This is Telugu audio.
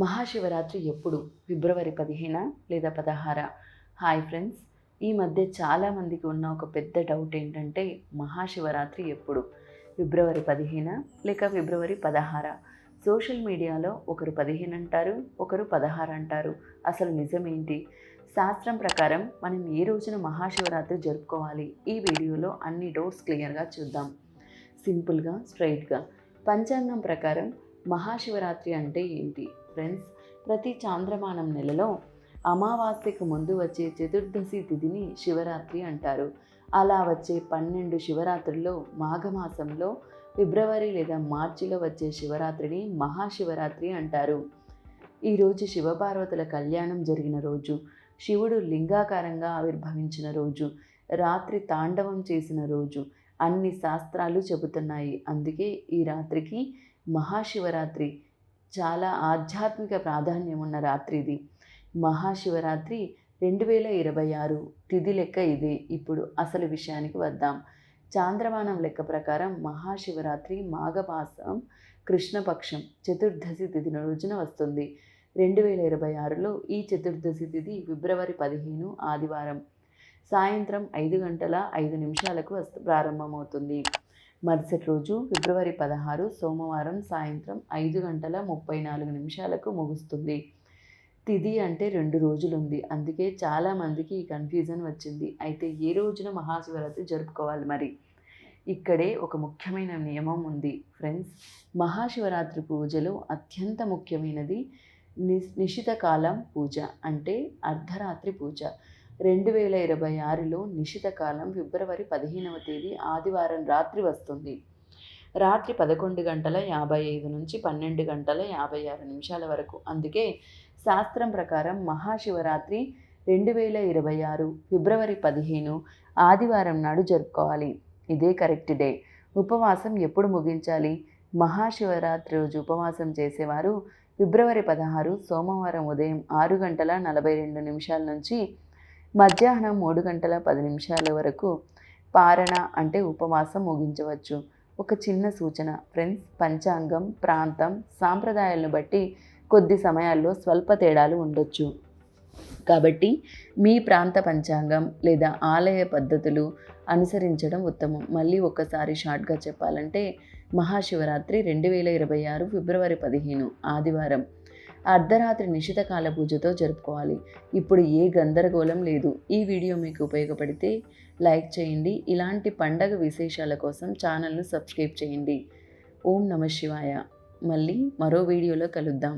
మహాశివరాత్రి ఎప్పుడు? ఫిబ్రవరి పదిహేన లేదా పదహార? హాయ్ ఫ్రెండ్స్ ఈ మధ్య చాలామందికి ఉన్న ఒక పెద్ద డౌట్ ఏంటంటే మహాశివరాత్రి ఎప్పుడు? ఫిబ్రవరి పదిహేన లేక ఫిబ్రవరి పదహార? సోషల్ మీడియాలో ఒకరు పదిహేను అంటారు ఒకరు పదహారు అంటారు అసలు నిజమేంటి? శాస్త్రం ప్రకారం మనం ఏ రోజున మహాశివరాత్రి జరుపుకోవాలి? ఈ వీడియోలో అన్ని డౌట్స్ క్లియర్గా చూద్దాం. సింపుల్గా స్ట్రైట్గా. పంచాంగం ప్రకారం మహాశివరాత్రి అంటే ఏంటి? ఫ్రెండ్స్ ప్రతి చాంద్రమానం నెలలో అమావాస్యకు ముందు వచ్చే చతుర్దశి తిథిని శివరాత్రి అంటారు. అలా వచ్చే పన్నెండు శివరాత్రుల్లో మాఘమాసంలో ఫిబ్రవరి లేదా మార్చిలో వచ్చే శివరాత్రిని మహాశివరాత్రి అంటారు. ఈరోజు శివపార్వతుల కళ్యాణం జరిగిన రోజు శివుడు లింగాకారంగా ఆవిర్భవించిన రోజు రాత్రి తాండవం చేసిన రోజు అన్ని శాస్త్రాలు చెబుతున్నాయి. అందుకే ఈ రాత్రికి మహాశివరాత్రి చాలా ఆధ్యాత్మిక ప్రాధాన్యం ఉన్న రాత్రి ఇది మహాశివరాత్రి రెండు వేల ఇరవై ఆరు తిథి లెక్క ఇదే. ఇప్పుడు అసలు విషయానికి వద్దాం. చాంద్రమానం లెక్క ప్రకారం మహాశివరాత్రి మాఘమాసం కృష్ణపక్షం చతుర్దశి తిథి రోజున వస్తుంది. రెండు వేల ఇరవై ఆరులో ఈ చతుర్దశి తిథి ఫిబ్రవరి పదిహేను ఆదివారం. సాయంత్రం ఐదు గంటల ఐదు నిమిషాలకు వస్తు ప్రారంభమవుతుంది. మరుసటి రోజు ఫిబ్రవరి పదహారు సోమవారం సాయంత్రం ఐదు గంటల ముప్పై నాలుగు నిమిషాలకు ముగుస్తుంది. తిది అంటే రెండు రోజులుంది. అందుకే చాలామందికి ఈ కన్ఫ్యూజన్ వచ్చింది. అయితే ఏ రోజున మహాశివరాత్రి జరుపుకోవాలి మరి? ఇక్కడే ఒక ముఖ్యమైన నియమం ఉంది. ఫ్రెండ్స్ మహాశివరాత్రి పూజలో అత్యంత ముఖ్యమైనది ని నిశిత కాలం పూజ అంటే అర్ధరాత్రి పూజ. రెండు వేల ఇరవై ఆరులో నిశిత కాలం ఫిబ్రవరి పదిహేనవ తేదీ ఆదివారం రాత్రి వస్తుంది. రాత్రి పదకొండు గంటల యాభై ఐదు నుంచి పన్నెండు గంటల యాభై ఆరు నిమిషాల వరకు. అందుకే శాస్త్రం ప్రకారం మహాశివరాత్రి రెండు వేల ఇరవై ఆరు ఫిబ్రవరి పదిహేను ఆదివారం నాడు జరుపుకోవాలి. ఇదే కరెక్ట్ డే. ఉపవాసం ఎప్పుడు ముగించాలి? మహాశివరాత్రి రోజు ఉపవాసం చేసేవారు ఫిబ్రవరి పదహారు సోమవారం ఉదయం ఆరు గంటల నలభై రెండు నిమిషాల నుంచి మధ్యాహ్నం మూడు గంటల పది నిమిషాల వరకు పారణ అంటే ఉపవాసం ముగించవచ్చు. ఒక చిన్న సూచన ఫ్రెండ్స్ పంచాంగం ప్రాంతం సాంప్రదాయాలను బట్టి కొద్ది సమయాల్లో స్వల్ప తేడాలు ఉండొచ్చు. కాబట్టి మీ ప్రాంత పంచాంగం లేదా ఆలయ పద్ధతులు అనుసరించడం ఉత్తమం. మళ్ళీ ఒక్కసారి షార్ట్గా చెప్పాలంటే మహాశివరాత్రి రెండు వేల ఇరవై ఆరు ఫిబ్రవరి పదిహేను ఆదివారం. అర్ధరాత్రి నిశితకాల పూజతో జరుపుకోవాలి. ఇప్పుడు ఏ గందరగోళం లేదు. ఈ వీడియో మీకు ఉపయోగపడితే లైక్ చేయండి. ఇలాంటి పండగ విశేషాల కోసం ఛానల్ను సబ్స్క్రైబ్ చేయండి. ఓం నమ శివాయ. మళ్ళీ మరో వీడియోలో కలుద్దాం.